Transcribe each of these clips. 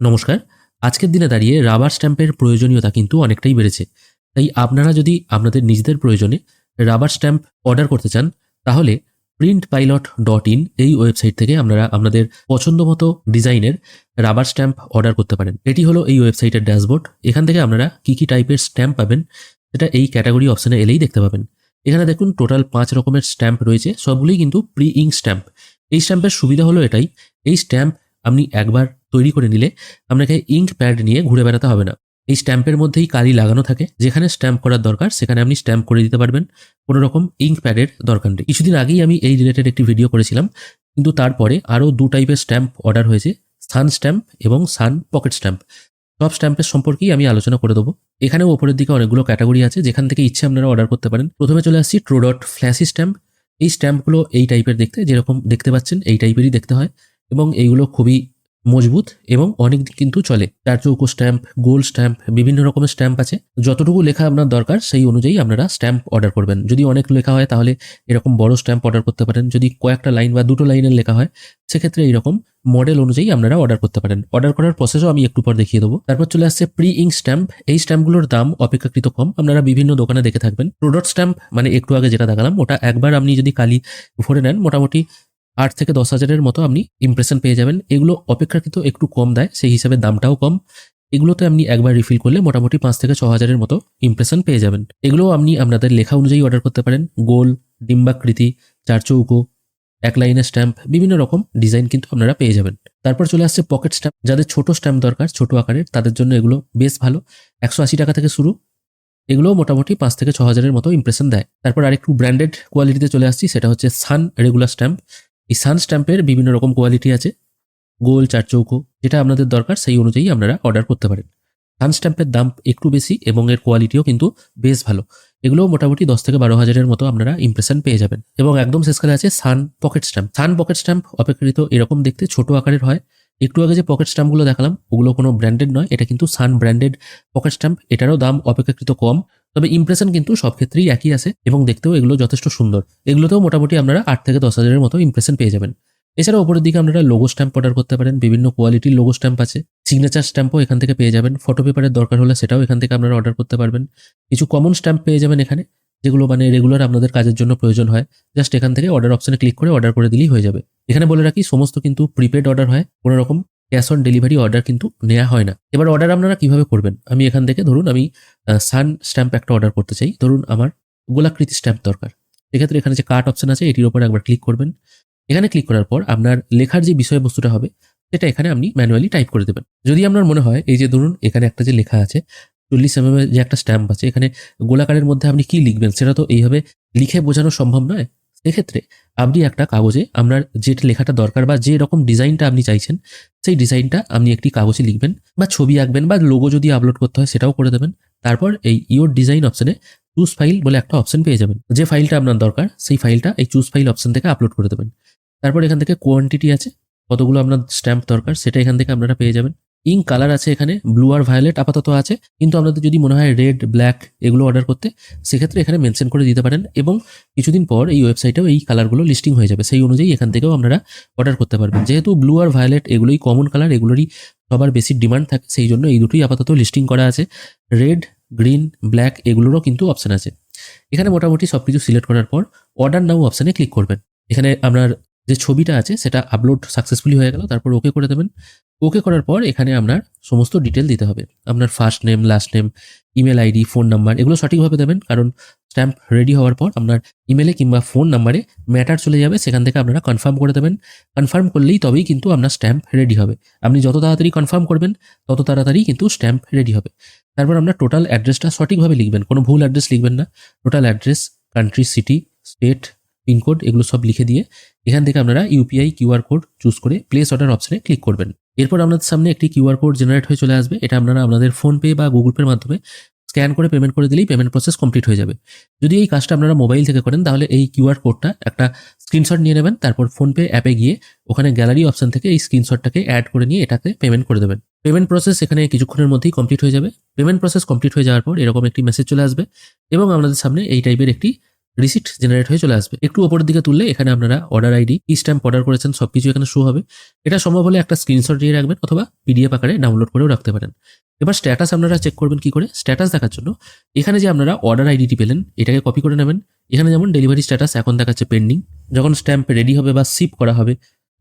নমস্কার। আজকের দিনে দাঁড়িয়ে রাবার স্ট্যাম্পের প্রয়োজনীয়তা কিন্তু অনেকটাই বেড়েছে। তাই আপনারা যদি আপনাদের নিজেদের প্রয়োজনে রাবার স্ট্যাম্প অর্ডার করতে চান, তাহলে প্রিন্ট পাইলট ডট ইন এই ওয়েবসাইট থেকে আপনারা আপনাদের পছন্দ মতো ডিজাইনের রাবার স্ট্যাম্প অর্ডার করতে পারেন। এটি হলো এই ওয়েবসাইটের ড্যাশবোর্ড এখান থেকে আপনারা কী কী টাইপের স্ট্যাম্প পাবেন, সেটা এই ক্যাটাগরি অপশানে এলেই দেখতে পাবেন। এখানে দেখুন টোটাল পাঁচ রকমের স্ট্যাম্প রয়েছে, সবগুলোই কিন্তু প্রি ইং স্ট্যাম্প এই স্ট্যাম্পের সুবিধা হলো এটাই, এই স্ট্যাম্প আপনি একবার তৈরি করে নিলে আপনাকে ইঙ্ক প্যাড নিয়ে ঘুরে বেড়াতে হবে না। এই স্ট্যাম্পের মধ্যেই কালি লাগানো থাকে। যেখানে স্ট্যাম্প করার দরকার, সেখানে আপনি স্ট্যাম্প করে দিতে পারবেন। কোনো রকম ইঙ্ক প্যাডের দরকার নেই। কিছুদিন আগেই আমি এই রিলেটেড একটি ভিডিও করেছিলাম। কিন্তু তারপরে আরও দু টাইপের স্ট্যাম্প অর্ডার হয়েছে, সান স্ট্যাম্প এবং সান পকেট স্ট্যাম্প। সব স্ট্যাম্পের সম্পর্কেই আমি আলোচনা করে দেবো। এখানেও ওপরের দিকে অনেকগুলো ক্যাটাগরি আছে, যেখান থেকে ইচ্ছে আপনারা অর্ডার করতে পারেন। প্রথমে চলে আসছি ট্রোডট ফ্ল্যাশি স্ট্যাম্প। এই স্ট্যাম্পগুলো এই টাইপের দেখতে, যেরকম দেখতে পাচ্ছেন, এই টাইপেরই দেখতে হয়। এবং এইগুলো খুবই মজবুত এবং অনেক দিন কিন্তু চলে। চার চৌকো স্ট্যাম্প গোল স্ট্যাম্প বিভিন্ন রকমের স্ট্যাম্প আছে। যতটুকু লেখা আপনার দরকার, সেই অনুযায়ী আপনারা স্ট্যাম্প অর্ডার করবেন। যদি অনেক লেখা হয়, তাহলে এরকম বড় স্ট্যাম্প অর্ডার করতে পারেন। যদি কয়েকটা লাইন বা দুটো লাইনের লেখা হয়, সেক্ষেত্রে এইরকম মডেল অনুযায়ী আপনারা অর্ডার করতে পারেন। অর্ডার করার প্রসেসও আমি একটু পর দেখিয়ে দেবো। তারপর চলে আসছে প্রি ইঙ্ক স্ট্যাম্প এই স্ট্যাম্পগুলোর দাম অপেক্ষাকৃত কম। আপনারা বিভিন্ন দোকানে দেখে থাকবেন। প্রোডাক্ট স্ট্যাম্প মানে একটু আগে যেটা দেখালাম, ওটা একবার আপনি যদি কালি ভরে নেন, মোটামুটি আট থেকে দশ হাজারের মতো আপনি ইমপ্রেশন পেয়ে যাবেন। এগুলো অপেক্ষাকৃত একটু কম দেয়, সেই হিসাবে দামটাও কম। এগুলোতে আপনি একবার রিফিল করলে মোটামুটি পাঁচ থেকে ছ হাজারের মতো ইমপ্রেশন পেয়ে যাবেন। এগুলো আপনি আপনাদের লেখা অনুযায়ী অর্ডার করতে পারেন। গোল ডিম্বাকৃতি চার চৌকো, এক লাইনের স্ট্যাম্প বিভিন্ন রকম ডিজাইন কিন্তু আপনারা পেয়ে যাবেন। তারপর চলে আসছে পকেট স্ট্যাম্প যাদের ছোট স্ট্যাম্প দরকার, ছোট আকারের, তাদের জন্য এগুলো বেশ ভালো। একশো আশি টাকা থেকে শুরু। এগুলোও মোটামুটি পাঁচ থেকে ছ হাজারের মতো ইমপ্রেশন দেয়। তারপর আরেকটু ব্র্যান্ডেড কোয়ালিটিতে চলে আসছি, সেটা হচ্ছে সান রেগুলার স্ট্যাম্প এই সান স্ট্যাম্পের বিভিন্ন রকম কোয়ালিটি আছে, গোল চার চৌকো, যেটা আপনাদের দরকার সেই অনুযায়ী আপনারা অর্ডার করতে পারেন। সান স্ট্যাম্পের দাম একটু বেশি এবং এর কোয়ালিটিও কিন্তু বেশ ভালো। এগুলোও মোটামুটি দশ থেকে বারো হাজারের মতো আপনারা ইমপ্রেশন পেয়ে যাবেন। এবং একদম শেষকালে আছে sun pocket stamp sun pocket stamp অপেক্ষাকৃত এরকম দেখতে ছোট আকারের হয়। একটু আগে যে পকেট স্ট্যাম্পগুলো দেখালাম, ওগুলো কোনো ব্র্যান্ডেড নয়, এটা কিন্তু সান ব্র্যান্ডেড পকেট স্ট্যাম্প এটারও দাম অপেক্ষাকৃত কম। তবে ইমপ্রেশন কিন্তু সব ক্ষেত্রেই একই আছে এবং দেখতেও এগুলো যথেষ্ট সুন্দর। এগুলোতেও মোটামুটি আপনারা আট থেকে দশ হাজারের মতো ইমপ্রেশন পেয়ে যাবেন। এছাড়া ওপরের দিকে আপনারা লোগো স্ট্যাম্প অর্ডার করতে পারেন, বিভিন্ন কোয়ালিটির লোগো স্ট্যাম্প আছে। সিগনেচার স্ট্যাম্পও এখান থেকে পেয়ে যাবেন। ফটো পেপারের দরকার হলে সেটাও এখান থেকে আপনারা অর্ডার করতে পারবেন। কিছু কমন স্ট্যাম্প পেয়ে যাবেন এখানে, যেগুলো মানে রেগুলার আপনাদের কাজের জন্য প্রয়োজন হয়। জাস্ট এখান থেকে অর্ডার অপশনে ক্লিক করে অর্ডার করে দিলেই হয়ে যাবে। এখানে বলে রাখি, সমস্ত কিন্তু প্রিপেড অর্ডার হয়। কোনো রকম ক্যাশ অন ডেলিভারি অর্ডার কিন্তু নেওয়া হয় না। এবার অর্ডার আপনারা কীভাবে করবেন? আমি এখান থেকে ধরুন আমি সান স্ট্যাম্প একটা অর্ডার করতে চাই। ধরুন আমার গোলাকৃতি স্ট্যাম্প দরকার। এক্ষেত্রে এখানে যে কার্ট অপশন আছে, এটির উপর একবার ক্লিক করবেন। এখানে ক্লিক করার পর আপনার লেখার যে বিষয়বস্তুটা হবে, সেটা এখানে আপনি ম্যানুয়ালি টাইপ করে দেবেন। যদি আপনার মনে হয়, এই যে ধরুন এখানে একটা যে লেখা আছে, চল্লিশ এম যে একটা স্ট্যাম্প আছে, এখানে গোলাকারের মধ্যে আপনি কি লিখবেন, সেটা তো এইভাবে লিখে বোঝানো সম্ভব নয়। সেক্ষেত্রে আপনি একটা কাগজে আপনার যে লেখাটা দরকার বা যে রকম ডিজাইনটা আপনি চাইছেন, সেই ডিজাইনটা আপনি একটি কাগজে লিখবেন বা ছবি আঁকবেন বা লোগো যদি আপলোড করতে হয় সেটাও করে দেবেন। তারপর এই ইওর ডিজাইন অপশনে চুজ ফাইল বলে একটা অপশন পেয়ে যাবেন। যে ফাইলটা আপনার দরকার, সেই ফাইলটা এই চুজ ফাইল অপশন থেকে আপলোড করে দেবেন। তারপর এখান থেকে কোয়ান্টিটি আছে, কতগুলো আপনার স্ট্যাম্প দরকার, সেটা এখান থেকে আপনারা পেয়ে যাবেন। ইঙ্ক কালার আছে এখানে, ব্লু আর ভায়োলেট আপাতত আছে, কিন্তু আপনাদের যদি মনে হয় রেড, ব্ল্যাক এগুলো অর্ডার করতে, সেক্ষেত্রে এখানে মেনশন করে দিতে পারেন এবং কিছুদিন পর এই ওয়েবসাইটেও এই কালারগুলো লিস্টিং হয়ে যাবে। সেই অনুযায়ী এখান থেকেও আপনারা অর্ডার করতে পারবেন। যেহেতু ব্লু আর ভায়োলেট এগুলোই কমন কালার এগুলোরই সবার বেশি ডিমান্ড থাকে, সেই জন্য এই দুটোই আপাতত লিস্টিং করা আছে। রেড, গ্রিন, ব্ল্যাক এগুলোরও কিন্তু অপশান আছে। এখানে মোটামুটি সব কিছু সিলেক্ট করার পর অর্ডার নাও অপশানে ক্লিক করবেন। এখানে আপনার যে ছবিটা আছে সেটা আপলোড সাকসেসফুলি হয়ে গেল, তারপর ওকে করে দেবেন। ওকে করার পর এখানে আপনার সমস্ত ডিটেল দিতে হবে। আপনার first name last name email ID phone number এগুলো সঠিকভাবে দেবেন, কারণ স্ট্যাম্প রেডি হওয়ার পর আপনার ইমেলে কিংবা ফোন নাম্বারে ম্যাটার চলে যাবে, সেখান থেকে আপনারা কনফার্ম করে দেবেন। কনফার্ম করলেই তবেই কিন্তু আপনার স্ট্যাম্প রেডি হবে। আপনি যত তাড়াতাড়ি কনফার্ম করবেন, তত তাড়াতাড়ি কিন্তু স্ট্যাম্প রেডি হবে। তারপর আপনার টোটাল অ্যাড্রেসটা সঠিকভাবে লিখবেন, কোনো ভুল অ্যাড্রেস লিখবেন না। Total address country city state pincode, এগুলো সব লিখে দিয়ে এখান থেকে আপনারা ইউপিআই কিউআর কোড চুজ করে প্লেস অর্ডার অপশনে ক্লিক করবেন। এরপর আপনাদের সামনে একটি কিউআর কোড জেনারেট হয়ে চলে আসবে। এটা আপনারা আপনাদের ফোনপে বা গুগল পের মাধ্যমে স্ক্যান করে পেমেন্ট করে দিলেই পেমেন্ট প্রসেস কমপ্লিট হয়ে যাবে। যদি এই কাজটা আপনারা মোবাইল থেকে করেন, তাহলে এই কিউআর কোডটা একটা স্ক্রিনশট নিয়ে নেবেন, তারপর ফোনপে অ্যাপে গিয়ে ওখানে গ্যালারি অপশন থেকে এই স্ক্রিনশটটাকে অ্যাড করে নিয়ে এটাতে পেমেন্ট করে দেবেন। পেমেন্ট প্রসেস এখানে কিছুক্ষণের মধ্যেই কমপ্লিট হয়ে যাবে। পেমেন্ট প্রসেস কমপ্লিট হয়ে যাওয়ার পর এরকম একটি মেসেজ চলে আসবে এবং আপনাদের সামনে এই টাইপের একটি রিসিট জেনারেট হয়ে চলে আসবে। একটু ওপরের দিকে তুললে এখানে আপনারা অর্ডার আইডি কি স্ট্যাম্প অর্ডার করেছেন সব কিছু এখানে শো হবে। এটা সম্ভব হলে একটা স্ক্রিনশট দিয়ে রাখবেন অথবা পিডিএফ আকারে ডাউনলোড করেও রাখতে পারেন। এবার স্ট্যাটাস আপনারা চেক করবেন কি করে? স্ট্যাটাস দেখার জন্য এখানে যে আপনারা অর্ডার আইডিটি পেলেন, এটাকে কপি করে নেবেন। এখানে যেমন ডেলিভারি স্ট্যাটাস এখন দেখাচ্ছে পেন্ডিং যখন স্ট্যাম্প রেডি হবে বা শিপ করা হবে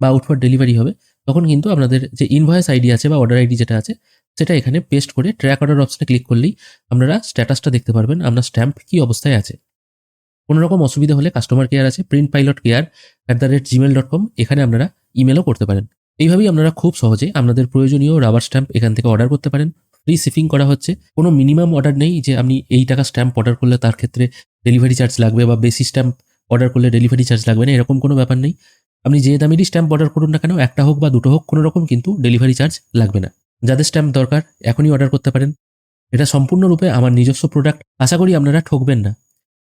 বা আউট ফর ডেলিভারি হবে, তখন কিন্তু আপনাদের যে ইনভয়েস আইডি আছে বা অর্ডার আইডি যেটা আছে, সেটা এখানে পেস্ট করে ট্র্যাক অর্ডার অপশনে ক্লিক করলেই আপনারা স্ট্যাটাসটা দেখতে পারবেন, আপনার স্ট্যাম্প কি অবস্থায় আছে। কোনো রকম অসুবিধা হলে কাস্টমার কেয়ার আছে print pilot care at the rate Gmail dot com এখানে আপনারা ইমেলও করতে পারেন। এইভাবেই আপনারা খুব সহজে আপনাদের প্রয়োজনীয় রাবার স্ট্যাম্প এখান থেকে অর্ডার করতে পারেন। ফ্রি শিপিং করা হচ্ছে। কোনো মিনিমাম অর্ডার নেই যে আপনি এই টাকা স্ট্যাম্প অর্ডার করলে তার ক্ষেত্রে ডেলিভারি চার্জ লাগবে বা বেশি স্ট্যাম্প অর্ডার করলে ডেলিভারি চার্জ লাগবে না, এরকম কোনো ব্যাপার নেই। আপনি যে দামেরই স্ট্যাম্প অর্ডার করুন না কেন, একটা হোক বা দুটো হোক কোনো রকম কিন্তু ডেলিভারি চার্জ লাগবে না। যাদের স্ট্যাম্প দরকার, এখনই অর্ডার করতে পারেন। এটা সম্পূর্ণরূপে আমার নিজস্ব প্রোডাক্ট আশা করি আপনারা ঠকবেন না।